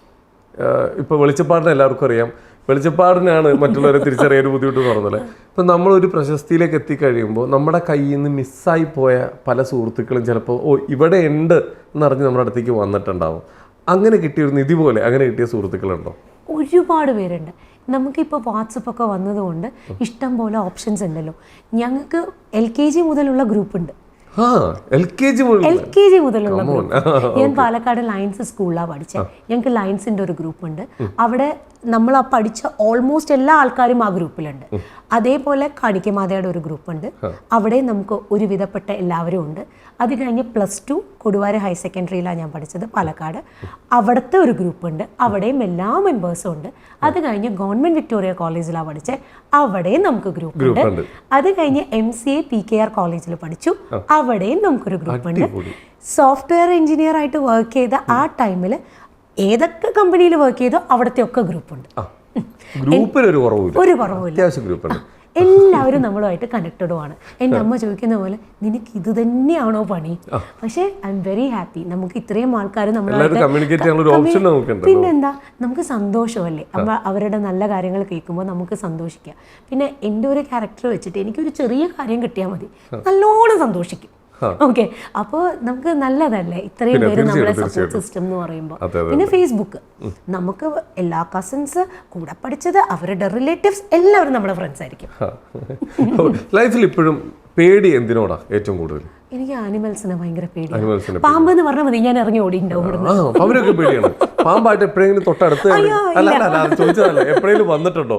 ഇപ്പോൾ വെളിച്ചപ്പാടിന് എല്ലാവർക്കും അറിയാം. വെളിച്ചപ്പാടിനാണ് മറ്റുള്ളവരെ തിരിച്ചറിയാൻ ഒരു ബുദ്ധിമുട്ട് പറഞ്ഞത് ഇപ്പം ഒരു പ്രശസ്തിയിലേക്ക് എത്തിക്കഴിയുമ്പോൾ നമ്മുടെ കയ്യിൽ നിന്ന് മിസ്സായി പോയ പല സുഹൃത്തുക്കളും ചിലപ്പോൾ ഓ ഇവിടെ ഉണ്ട് എന്നറിഞ്ഞ് നമ്മുടെ അടുത്തേക്ക് വന്നിട്ടുണ്ടാവും. അങ്ങനെ കിട്ടിയ ഒരു നിധി പോലെ അങ്ങനെ കിട്ടിയ സുഹൃത്തുക്കളുണ്ടോ? ഒരുപാട് പേരുണ്ട്. നമുക്കിപ്പോൾ വാട്സപ്പൊക്കെ വന്നതുകൊണ്ട് ഇഷ്ടം പോലെ ഓപ്ഷൻസ് ഉണ്ടല്ലോ. ഞങ്ങൾക്ക് എൽ കെ ജി മുതലുള്ള ഗ്രൂപ്പ് ഉണ്ട്. എൽ കെ ജി മുതലുള്ള ഞാൻ പാലക്കാട് ലയൻസ് സ്കൂളിലാണ് പഠിച്ചത് ഞങ്ങൾക്ക് ലയൻസിന്റെ ഒരു ഗ്രൂപ്പ് ഉണ്ട്. അവിടെ നമ്മൾ ആ പഠിച്ച ഓൾമോസ്റ്റ് എല്ലാ ആൾക്കാരും ആ ഗ്രൂപ്പിലുണ്ട്. അതേപോലെ കാണിക്കമാതയുടെ ഒരു ഗ്രൂപ്പ് ഉണ്ട് അവിടെ നമുക്ക് ഒരുവിധപ്പെട്ട എല്ലാവരും ഉണ്ട്. അത് കഴിഞ്ഞ് പ്ലസ് ടു കൊടുവാര ഹയർ സെക്കൻഡറിയിലാണ് ഞാൻ പഠിച്ചത് പാലക്കാട്. അവിടുത്തെ ഒരു ഗ്രൂപ്പ് ഉണ്ട് അവിടെയും എല്ലാ മെമ്പേഴ്സും ഉണ്ട്. അത് കഴിഞ്ഞ് ഗവൺമെന്റ് വിക്ടോറിയ കോളേജിലാണ് പഠിച്ചത് അവിടെയും നമുക്ക് ഗ്രൂപ്പ് ഉണ്ട് ഉണ്ട്. അത് കഴിഞ്ഞ് M C A P K R കോളേജിൽ പഠിച്ചു. അവിടെയും നമുക്കൊരു ഗ്രൂപ്പ് ഉണ്ട് സോഫ്റ്റ്വെയർ എഞ്ചിനീയർ ആയിട്ട് വർക്ക് ചെയ്ത ആ ടൈമിൽ ഏതൊക്കെ കമ്പനിയിൽ വർക്ക് ചെയ്തോ അവിടുത്തെ ഒക്കെ ഗ്രൂപ്പ് ഉണ്ട് ഗ്രൂപ്പിൽ ഒരു കുറവില്ല ഒരു എല്ലാവരും നമ്മളുമായിട്ട് കണക്റ്റഡുമാണ് എന്റെ അമ്മ ചോദിക്കുന്ന പോലെ നിനക്ക് ഇത് തന്നെയാണോ പണി? പക്ഷേ ഐ എം വെരി ഹാപ്പി നമുക്ക് ഇത്രയും ആൾക്കാർ നമുക്കുണ്ടല്ലോ. പിന്നെന്താ? നമുക്ക് സന്തോഷമല്ലേ? അമ്മ അവരുടെ നല്ല കാര്യങ്ങൾ കേൾക്കുമ്പോൾ നമുക്ക് സന്തോഷിക്കാം. പിന്നെ എന്റെ ഒരു ക്യാരക്ടർ വെച്ചിട്ട് എനിക്കൊരു ചെറിയ കാര്യം കിട്ടിയാൽ മതി. നല്ലോണം സന്തോഷിക്കും. ഓക്കെ. അപ്പോൾ നമുക്ക് നല്ലതല്ലേ? ഇത്രയും പേര് നമ്മുടെ സപ്പോർട്ട് സിസ്റ്റം എന്ന് പറയുമ്പോൾ പിന്നെ ഫേസ്ബുക്ക് നമുക്ക് എല്ലാ കസിൻസ് കൂടെ പഠിച്ചത് അവരുടെ റിലേറ്റീവ്സ് എല്ലാവരും നമ്മുടെ ഫ്രണ്ട്സ് ആയിരിക്കും. ലൈഫിൽ ഇപ്പോഴും പേടി എന്തിനോടാ ഏറ്റവും കൂടുതൽ? എനിക്ക് ആനിമൽസിനെ ഭയങ്കര പേടിയാണ് പാമ്പെന്ന് പാമ്പ് എന്ന് പറഞ്ഞാൽ മതി ഞാൻ ഇറങ്ങി ഓടിയിട്ടുണ്ടാവും ആ പേടിയാണ്. പാമ്പായിട്ട് എപ്പോഴെങ്കിലും തൊട്ടടുത്ത് അല്ല അല്ല ചോദിച്ചതല്ല. എപ്പോഴെങ്കിലും വന്നിട്ടുണ്ടോ?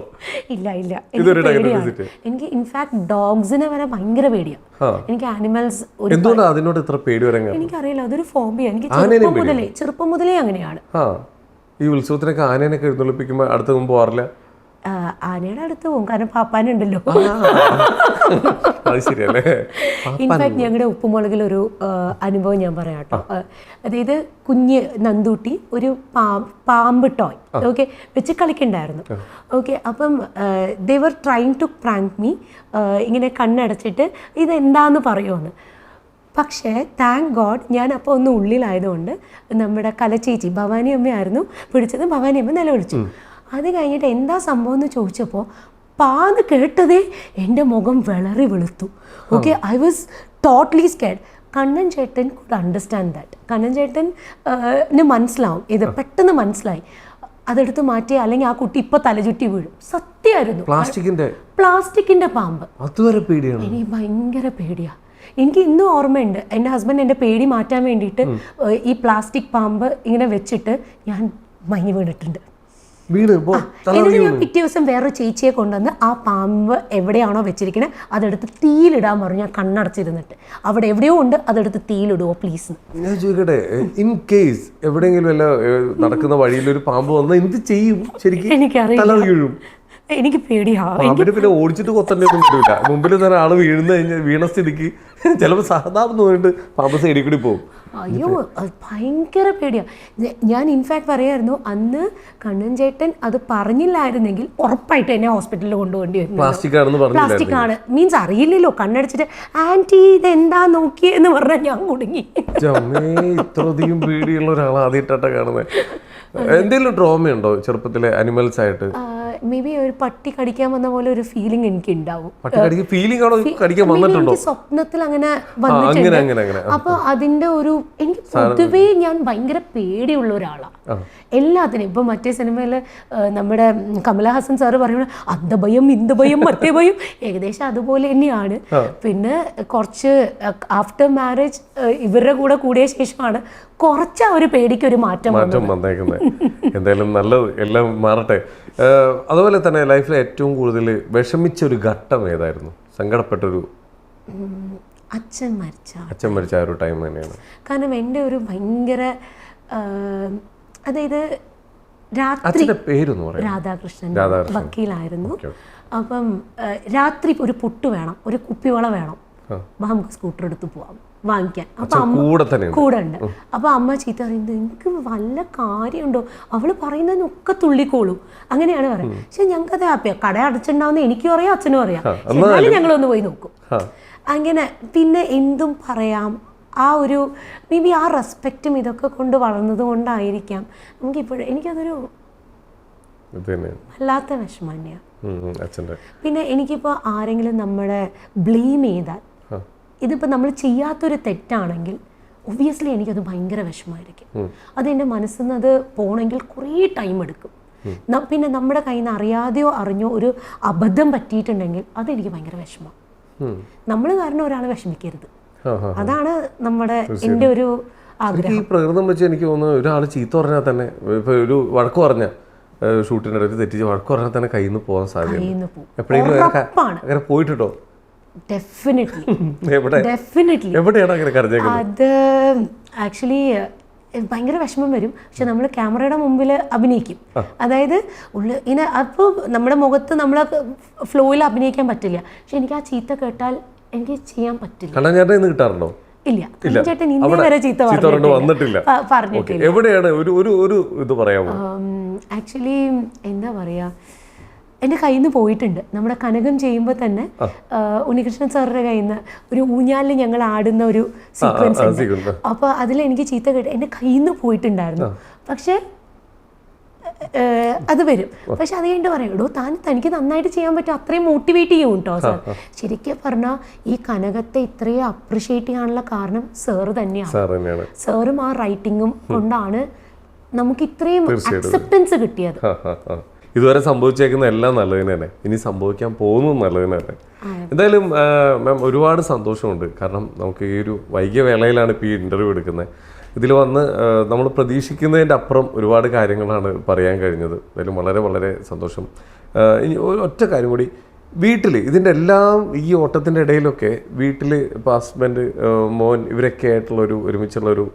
ഇല്ല ഇല്ല. ഇതൊരു എനിക്ക് direct എനിക്ക് ഇൻഫാക്ട് ഡോഗ്സിനെ വരെ ഭയങ്കര പേടിയാണ്. എനിക്ക് ആനിമൽസ് എന്തുകൊണ്ടാണ് അതിനോട് ഇത്ര പേടി വരാൻ കാരണം? എനിക്കറിയില്ല അതൊരു ഫോബിയ എനിക്ക് ചെറുപ്പം മുതലേ ചെറുപ്പം മുതലേ അങ്ങനെയാണ്. ഈ ഉത്സവത്തിനൊക്കെ ആനേനൊക്കെ എഴുന്നള്ളിപ്പിക്കുമ്പോൾ അടുത്ത് മുമ്പ് പോകാറില്ല ആനയുടെ അടുത്ത് പോകും കാരണം പാപ്പാനുണ്ടല്ലോ. ഇൻഫാക്ട് ഞങ്ങളുടെ ഉപ്പുമുളകിൽ ഒരു അനുഭവം ഞാൻ പറയാം കേട്ടോ. അതായത് കുഞ്ഞ് നന്ദൂട്ടി ഒരു പാമ്പ് ടോയ്. ഓക്കെ വെച്ച് കളിക്കണ്ടായിരുന്നു. ഓക്കെ അപ്പം they were trying to prank me ഇങ്ങനെ കണ്ണടച്ചിട്ട് ഇതെന്താന്ന് പറയുമെന്ന് പക്ഷേ താങ്ക് ഗോഡ് ഞാൻ അപ്പോൾ ഒന്ന് ഉള്ളിലായതുകൊണ്ട് നമ്മുടെ കലച്ചേച്ചി ഭവാനി അമ്മയായിരുന്നു പിടിച്ചത് ഭവാനി അമ്മ നിലവിളിച്ചു അത് കഴിഞ്ഞിട്ട് എന്താ സംഭവം എന്ന് ചോദിച്ചപ്പോൾ പാന്ന് കേട്ടതേ എന്റെ മുഖം വിളറി വെളുത്തു. Okay I was totally scared Kannan ചേട്ടൻ കുഡ് അണ്ടർസ്റ്റാൻഡ് ദാറ്റ് കണ്ണൻ ചേട്ടൻ മനസ്സിലാവും. ഇത് പെട്ടെന്ന് മനസ്സിലായി. അതെടുത്ത് മാറ്റി അല്ലെങ്കിൽ ആ കുട്ടി ഇപ്പൊ തലചുറ്റി വീഴും. സത്യമായിരുന്നു. പ്ലാസ്റ്റിക്കിന്റെ പ്ലാസ്റ്റിക്കിന്റെ പാമ്പ്. അതുവരെ പേടിയാണ്? എനിക്ക് ഭയങ്കര പേടിയാ. എനിക്ക് ഇന്നും ഓർമ്മയുണ്ട്. എന്റെ ഹസ്ബൻഡ് എന്റെ പേടി മാറ്റാൻ വേണ്ടിയിട്ട് ഈ പ്ലാസ്റ്റിക് പാമ്പ് ഇങ്ങനെ വെച്ചിട്ട് ഞാൻ മഞ്ഞ് വീണിട്ടുണ്ട്. പോ എന്നിട്ട് ഞാൻ പിറ്റേ ദിവസം വേറൊരു ചേച്ചിയെ കൊണ്ടുവന്ന് ആ പാമ്പ് എവിടെയാണോ വെച്ചിരിക്കുന്നത് അതെടുത്ത് തീയിലിടാൻ പറഞ്ഞു ഞാൻ കണ്ണടച്ചിരുന്നിട്ട്. അവിടെ എവിടെയോ ഉണ്ട് അതെടുത്ത് തീയിലിടുവോ പ്ലീസ് ഞാൻ ചോദിക്കട്ടെ ഇൻ കേസ് എവിടെയെങ്കിലും നടക്കുന്ന വഴിയിൽ ഒരു പാമ്പ് വന്നാൽ എന്ത് ചെയ്യും? ശരിക്കും എനിക്കറിയില്ല. എനിക്ക് പേടിയാ. പാമ്പിന് പിന്നെ ഓടിച്ചിട്ട് കൊത്തണ്ടേ ഒന്നും വരില്ല മുമ്പിൽ തന്നെ ആൾ വീഴുന്ന കഴിഞ്ഞാൽ വീണ സ്ഥിതിക്ക് ചിലപ്പോൾ സാധാരണ തോന്നിട്ട് പാമ്പ് സൈഡിൽ കൂടി പോകും. അയ്യോ ഭയങ്കര പേടിയാ. ഞാൻ ഇൻഫാക്ട് പറയായിരുന്നു അന്ന് കണ്ണൻ ചേട്ടൻ അത് പറഞ്ഞില്ലായിരുന്നെങ്കിൽ ഉറപ്പായിട്ട് എന്നെ ഹോസ്പിറ്റലിൽ കൊണ്ടുപോകേണ്ടി വരും പ്ലാസ്റ്റിക് ആണ്. മീൻസ് അറിയില്ലല്ലോ കണ്ണടിച്ചിട്ട് ആന്റി ഇത് എന്താ നോക്കിയെന്ന് പറഞ്ഞാൽ ഞാൻ കുടുങ്ങി. ഇത്രയധികം പേടിയുള്ള ഒരാൾ ആദ്യമായിട്ടാണ് കാണുന്നത് എന്തെങ്കിലും ഡ്രോമയുണ്ടോ ഉണ്ടോ ചെറുപ്പത്തിലെ അനിമൽസ് ആയിട്ട്? മേ ബി ഒരു പട്ടി കടിക്കാൻ വന്ന പോലെ ഒരു ഫീലിംഗ് എനിക്ക് ഉണ്ടാവും എനിക്ക് സ്വപ്നത്തിൽ അങ്ങനെ വന്നിട്ടുണ്ട്. അപ്പൊ അതിന്റെ ഒരു എനിക്ക് പൊതുവേ ഞാൻ ഭയങ്കര പേടിയുള്ള ഒരാളാണ് എല്ലാത്തിനും. ഇപ്പൊ മറ്റേ സിനിമയിൽ നമ്മുടെ കമലഹാസൻ സാറ് പറയുന്നത് അന്ത ഭയം ഇന്ത ഭയം മറ്റേ ഭയം ഏകദേശം അതുപോലെ തന്നെയാണ്. പിന്നെ കുറച്ച് ആഫ്റ്റർ മാരേജ് ഇവരുടെ കൂടെ കൂടിയ ശേഷമാണ് കുറച്ച് ആ ഒരു പേടിക്ക് ഒരു മാറ്റം മാറ്റം വന്നേക്കുന്നത് എന്തായാലും നല്ലത്. എല്ലാം മാറട്ടെ. അതുപോലെ തന്നെ ലൈഫിലെ ഏറ്റവും കൂടുതൽ വിഷമിച്ച ഒരു ഘട്ടം ഏതായിരുന്നു? സങ്കടപ്പെട്ടൊരു അച്ഛൻ മരിച്ച അച്ഛൻ മരിച്ച ആ ഒരു ടൈം തന്നെയാണ്. കാരണം എന്റെ ഒരു ഭയങ്കര അതായത് രാത്രി രാധാകൃഷ്ണൻ. വക്കീലായിരുന്നു. അപ്പം രാത്രി ഒരു പുട്ട് വേണം ഒരു കുപ്പിവള വേണം. നമുക്ക് സ്കൂട്ടർ എടുത്ത് പോവാം വാങ്ങിക്കാൻ. അപ്പൊ അമ്മ കൂടെ ഉണ്ട്. അപ്പൊ അമ്മ ചീത്ത പറയുന്നത് എനിക്ക് വല്ല കാര്യമുണ്ടോ? അവൾ പറയുന്നതിനൊക്കെ തുള്ളിക്കോളൂ. അങ്ങനെയാണ് പറയുന്നത്. പക്ഷെ ഞങ്ങൾക്ക് അത് ഹാപ്പിയാ കട അടച്ചിട്ടുണ്ടാവുന്ന എനിക്കും അറിയാം അച്ഛനും അറിയാം. എന്നാലും ഞങ്ങളൊന്ന് പോയി നോക്കും. അങ്ങനെ പിന്നെ എന്തും പറയാം. ആ ഒരു മേ ബി ആ റെസ്പെക്റ്റും ഇതൊക്കെ കൊണ്ട് വളർന്നത് കൊണ്ടായിരിക്കാം. നമുക്കിപ്പോഴും എനിക്കതൊരു ഇത് തന്നെയാണ്. വല്ലാത്ത വിഷമം തന്നെയാണ്. പിന്നെ എനിക്കിപ്പോൾ ആരെങ്കിലും നമ്മളെ ബ്ലെയിം ചെയ്താൽ ഇതിപ്പോൾ നമ്മൾ ചെയ്യാത്തൊരു തെറ്റാണെങ്കിൽ ഒബ്വിയസ്ലി എനിക്കത് ഭയങ്കര വിഷമമായിരിക്കും. അത് എന്റെ മനസ്സിൽ നിന്ന് അത് പോകണമെങ്കിൽ കുറേ ടൈം എടുക്കും. പിന്നെ നമ്മുടെ കയ്യിൽ നിന്ന് അറിയാതെയോ അറിഞ്ഞോ ഒരു അബദ്ധം പറ്റിയിട്ടുണ്ടെങ്കിൽ അതെനിക്ക് ഭയങ്കര വിഷമം. നമ്മൾ കാരണം ഒരാളെ വിഷമിക്കരുത്. അതാണ് നമ്മുടെ എന്റെ ഒരു ആഗ്രഹം ഈ പ്രകൃതം വെച്ച് എനിക്ക് തോന്നുന്നു ഒരാൾ ചീത്ത പറഞ്ഞാൽ തന്നെ ഇപ്പൊ ഒരു വഴക്ക് പറഞ്ഞ ഷൂട്ടിന്റെ ഇടയ്ക്ക് തെറ്റിച്ച് വഴക്ക് പറഞ്ഞാൽ തന്നെ കയ്യിൽ നിന്ന് പോകാൻ സാധ്യത. എപ്പോഴെങ്കിലും. അങ്ങനെ പോയിട്ടുണ്ടോ? ഡെഫിനറ്റ്ലി അത് ആക്ച്വലി ഭയങ്കര വിഷമം വരും. പക്ഷെ നമ്മൾ ക്യാമറയുടെ മുമ്പിൽ അഭിനയിക്കും. അതായത് ഉള്ള ഇങ്ങനെ അപ്പോൾ നമ്മുടെ മുഖത്ത് നമ്മൾ ഫ്ലോയിൽ അഭിനയിക്കാൻ പറ്റില്ല. പക്ഷെ എനിക്ക് ആ ചീത്ത കേട്ടാൽ എനിക്ക് ചെയ്യാൻ പറ്റില്ല. കിട്ടാറുണ്ടോ? ഇല്ല. ചേട്ടൻ ഇന്നേ വരെ ചീത്ത ചീത്ത പറഞ്ഞിട്ട് പറഞ്ഞിട്ടില്ല. വന്നിട്ടില്ല. പ- പറഞ്ഞിട്ടില്ല. Okay. എവിടെയാണ് ഒരു ഒരു ഒരു ഇത് പറയാമോ? ആക്ച്വലി എന്താ പറയുക എന്റെ കയ്യിൽ നിന്ന് പോയിട്ടുണ്ട്. നമ്മുടെ കനകം ചെയ്യുമ്പോൾ തന്നെ ഉണ്ണികൃഷ്ണൻ സാറിന്റെ കയ്യിൽ നിന്ന് ഒരു ഊഞ്ഞാലിൽ ഞങ്ങൾ ആടുന്ന ഒരു സീക്വൻസ് അപ്പൊ ഉണ്ട്. അപ്പോൾ അതിൽ എനിക്ക് ചീത്ത കേട്ട് എന്റെ കയ്യിൽ നിന്ന് പോയിട്ടുണ്ടായിരുന്നു പക്ഷേ അത് വരും. പക്ഷെ അത് കഴിഞ്ഞിട്ട് പറയും എടോ താൻ തനിക്ക് നന്നായിട്ട് ചെയ്യാൻ പറ്റും. അത്രയും മോട്ടിവേറ്റ് ചെയ്യും കേട്ടോ സാർ ശരിക്കും പറഞ്ഞാൽ ഈ കനകത്തെ ഇത്രയും അപ്രിഷ്യേറ്റ് ചെയ്യാനുള്ള കാരണം സാറ് തന്നെയാണ്. സാർ തന്നെയാണ്. സാറും ആ റൈറ്റിങ്ങും കൊണ്ടാണ് നമുക്ക് ഇത്രയും അക്സെപ്റ്റൻസ് കിട്ടിയത്. ഇതുവരെ സംഭവിച്ചേക്കുന്ന എല്ലാം നല്ലതിന് തന്നെ. ഇനി സംഭവിക്കാൻ പോകുന്നു നല്ലതിന് തന്നെ. എന്തായാലും മാം ഒരുപാട് സന്തോഷമുണ്ട്. കാരണം നമുക്ക് ഈ ഒരു വൈകിയ വേളയിലാണ് ഇപ്പോൾ ഈ ഇന്റർവ്യൂ എടുക്കുന്നത്. ഇതിൽ വന്ന് നമ്മൾ പ്രതീക്ഷിക്കുന്നതിന്റെ അപ്പുറം ഒരുപാട് കാര്യങ്ങളാണ് പറയാൻ കഴിഞ്ഞത്. എന്തായാലും വളരെ വളരെ സന്തോഷം. ഇനി ഒറ്റ കാര്യം കൂടി. വീട്ടിൽ ഇതിന്റെ എല്ലാം ഈ ഓട്ടത്തിന്റെ ഇടയിലൊക്കെ വീട്ടിൽ ഇപ്പോൾ ഹസ്ബൻഡ് മോൻ ഇവരൊക്കെ ആയിട്ടുള്ളൊരു ഒരുമിച്ചുള്ളൊരു ഒരുമിച്ചുള്ള ഒരു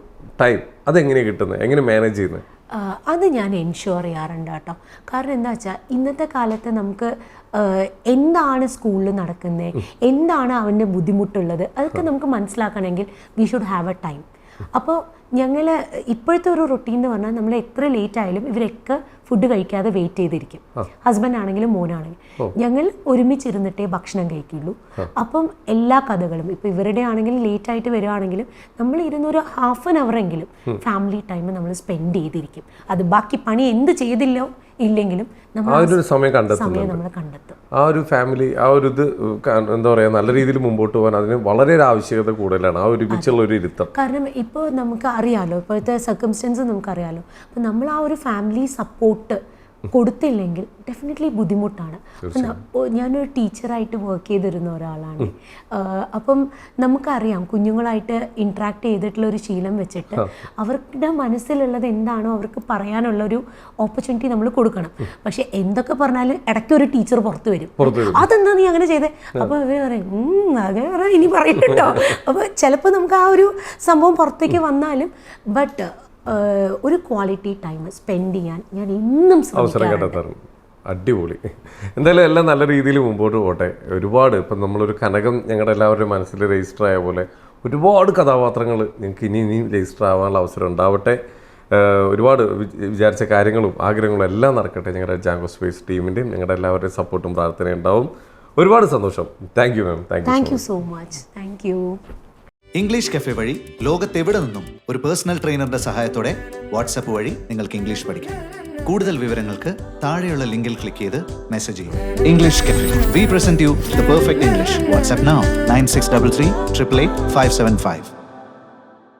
ടൈം അതെങ്ങനെയാണ് കിട്ടുന്നത്? എങ്ങനെ മാനേജ് ചെയ്യുന്നത്? അത് ഞാൻ എൻഷുർ ചെയ്യാറുണ്ട് കേട്ടോ. കാരണം എന്താ വെച്ചാൽ ഇന്നത്തെ കാലത്ത് നമുക്ക് എന്താണ് സ്കൂളിൽ നടക്കുന്നത് എന്താണ് അവന്റെ ബുദ്ധിമുട്ടുള്ളത് അതൊക്കെ നമുക്ക് മനസ്സിലാക്കണമെങ്കിൽ we should have a time അപ്പോൾ ഞങ്ങൾ ഇപ്പോഴത്തെ ഒരു റൊട്ടീൻ എന്ന് പറഞ്ഞാൽ നമ്മൾ എത്ര ലേറ്റ് ആയാലും ഇവരൊക്കെ ഫുഡ് കഴിക്കാതെ വെയിറ്റ് ചെയ്തിരിക്കും. ഹസ്ബൻഡ് ആണെങ്കിലും മോനാണെങ്കിലും. ഞങ്ങൾ ഒരുമിച്ചിരുന്നിട്ടേ ഭക്ഷണം കഴിക്കുള്ളൂ. അപ്പം എല്ലാ കഥകളും ഇപ്പം ഇവരുടെ ആണെങ്കിലും ലേറ്റ് ആയിട്ട് വരുവാണെങ്കിലും നമ്മൾ ഇരുന്നൊരു ഹാഫ് ആൻ അവർ എങ്കിലും ഫാമിലി ടൈം നമ്മൾ സ്പെൻഡ് ചെയ്തിരിക്കും. അത് ബാക്കി പണി എന്ത് ചെയ്തില്ലോ ഇല്ലെങ്കിലും നമ്മൾ ആ ഒരു സമയം കണ്ടെത്തുന്നുണ്ട്. നമ്മൾ കണ്ടെത്തും. ആ ഒരു ഫാമിലി ആ ഒരു ഇത് എന്താ പറയുക നല്ല രീതിയിൽ മുമ്പോട്ട് പോകാൻ അതിന് വളരെ ഒരു ആവശ്യകത കൂടുതലാണ്. ആ ഒരുമിച്ചുള്ള ഒരു ഇരുത്തം. കാരണം ഇപ്പോൾ നമുക്ക് അറിയാലോ? ഇപ്പോഴത്തെ സർക്കംസ്റ്റൻസ് നമുക്കറിയാമല്ലോ അപ്പോൾ നമ്മൾ ആ ഒരു ഫാമിലി സപ്പോർട്ട് കൊടുത്തില്ലെങ്കിൽ ഡെഫിനറ്റ്ലി ബുദ്ധിമുട്ടാണ്. ഞാനൊരു ടീച്ചറായിട്ട് വർക്ക് ചെയ്തിരുന്ന ഒരാളാണ്. അപ്പം നമുക്കറിയാം കുഞ്ഞുങ്ങളായിട്ട് ഇൻട്രാക്ട് ചെയ്തിട്ടുള്ള ഒരു ശീലം വെച്ചിട്ട് അവരുടെ മനസ്സിലുള്ളത് എന്താണോ അവർക്ക് പറയാനുള്ള ഒരു ഓപ്പർച്യൂണിറ്റി നമ്മൾ കൊടുക്കണം. പക്ഷെ എന്തൊക്കെ പറഞ്ഞാലും ഇടയ്ക്ക് ഒരു ടീച്ചർ പുറത്തു വരും. അതെന്താ നീ അങ്ങനെ ചെയ്തേ? അപ്പോൾ ഇവർ പറയും അങ്ങനെ ഇനി പറയട്ടോ അപ്പോൾ ചിലപ്പോൾ നമുക്ക് ആ ഒരു സംഭവം പുറത്തേക്ക് വന്നാലും ബട്ട് ഒരു ക്വാളിറ്റി ടൈം സ്പെൻഡ് ചെയ്യാൻ ഞാൻ ഇന്നും അവസരം കണ്ടെത്താറുണ്ട് അടിപൊളി. എന്തായാലും എല്ലാം നല്ല രീതിയിൽ മുമ്പോട്ട് പോട്ടെ. ഒരുപാട് ഇപ്പം നമ്മളൊരു കനകം ഞങ്ങളുടെ എല്ലാവരുടെയും മനസ്സിൽ രജിസ്റ്റർ ആയ പോലെ ഒരുപാട് കഥാപാത്രങ്ങൾ നിങ്ങൾക്ക് ഇനി ഇനിയും രജിസ്റ്റർ ആവാനുള്ള അവസരം ഉണ്ടാവട്ടെ. ഒരുപാട് വിചാരിച്ച കാര്യങ്ങളും ആഗ്രഹങ്ങളും എല്ലാം നടക്കട്ടെ. ഞങ്ങളുടെ ജാങ്കോ സ്പേസ് ടീമിന്റെയും ഞങ്ങളുടെ എല്ലാവരുടെയും സപ്പോർട്ടും പ്രാർത്ഥനയും ഉണ്ടാവും. ഒരുപാട് സന്തോഷം. Thank you ma'am thank you thank you so much thank you English cafe വഴി ലോകത്തെവിടെ നിന്നും ഒരു പേഴ്സണൽ ട്രെയിനറുടെ സഹായത്തോടെ വാട്സപ്പ് വഴി നിങ്ങൾക്ക് ഇംഗ്ലീഷ് പഠിക്കാം. കൂടുതൽ വിവരങ്ങൾക്ക് താഴെയുള്ള ലിങ്കിൽ ക്ലിക്ക് ചെയ്ത് മെസ്സേജ് ചെയ്യും English cafe. We present you the perfect English WhatsApp nine six double three triple eight five seven five